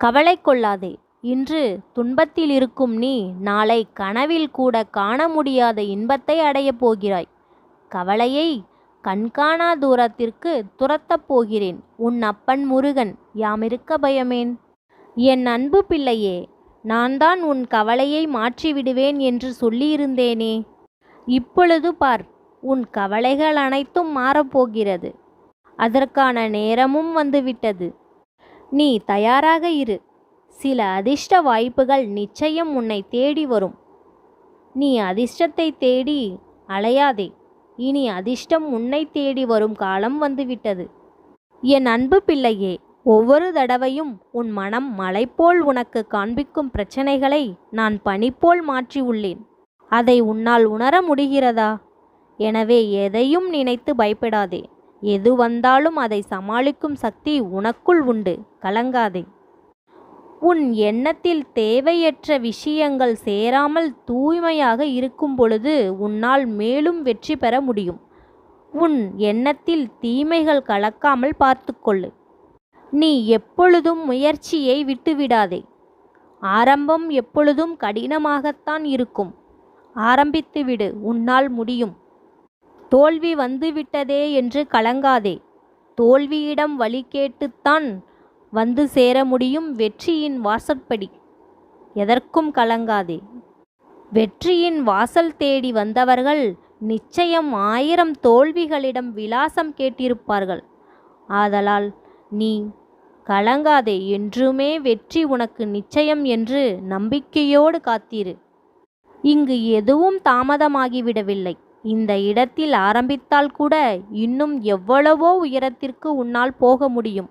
கவலை கொள்ளாதே இன்று துன்பத்தில் இருக்கும் நீ நாளை கனவில் கூட காண முடியாத இன்பத்தை அடையப் போகிறாய். கவலையை கண்காணா தூரத்திற்கு துரத்தப் போகிறேன். உன் அப்பன் முருகன் யாமிருக்க பயமேன்? என் அன்பு பிள்ளையே நான் தான் உன் கவலையை மாற்றிவிடுவேன் என்று சொல்லியிருந்தேனே. இப்பொழுது பார் உன் கவலைகள் அனைத்தும் மாறப்போகிறது அதற்கான நேரமும் வந்துவிட்டது. நீ தயாராக இரு. சில அதிர்ஷ்ட வாய்ப்புகள் நிச்சயம் உன்னை தேடி வரும். நீ அதிர்ஷ்டத்தை தேடி அலையாதே. இனி அதிர்ஷ்டம் உன்னை தேடி வரும் காலம் வந்துவிட்டது. என் அன்பு பிள்ளையே ஒவ்வொரு தடவையும் உன் மனம் மலைப்போல் உனக்கு காண்பிக்கும் பிரச்சனைகளை நான் பனிப்போல் மாற்றி உள்ளேன் அதை உன்னால் உணர முடிகிறதா? எனவே எதையும் நினைத்து பயப்படாதே. எது வந்தாலும் அதை சமாளிக்கும் சக்தி உனக்குள் உண்டு. கலங்காதே. உன் எண்ணத்தில் தேவையற்ற விஷயங்கள் சேராமல் தூய்மையாக இருக்கும் பொழுது உன்னால் மேலும் வெற்றி பெற முடியும். உன் எண்ணத்தில் தீமைகள் கலக்காமல் பார்த்துக்கொள்ளு. நீ எப்பொழுதும் முயற்சியை விட்டுவிடாதே. ஆரம்பம் எப்பொழுதும் கடினமாகத்தான் இருக்கும். ஆரம்பித்துவிடு உன்னால் முடியும். தோல்வி வந்துவிட்டதே என்று கலங்காதே. தோல்வியிடம் வழி கேட்டுத்தான் வந்து சேர முடியும் வெற்றியின் வாசற்படி. எதற்கும் கலங்காதே. வெற்றியின் வாசல் தேடி வந்தவர்கள் நிச்சயம் ஆயிரம் தோல்விகளிடம் விலாசம் கேட்டிருப்பார்கள். ஆதலால் நீ கலங்காதே. என்றுமே வெற்றி உனக்கு நிச்சயம் என்று நம்பிக்கையோடு காத்திரு. இங்கு எதுவும் தாமதமாகிவிடவில்லை. இந்த இடத்தில் ஆரம்பித்தால் கூட இன்னும் எவ்வளவோ உயரத்திற்கு உன்னால் போக முடியும்.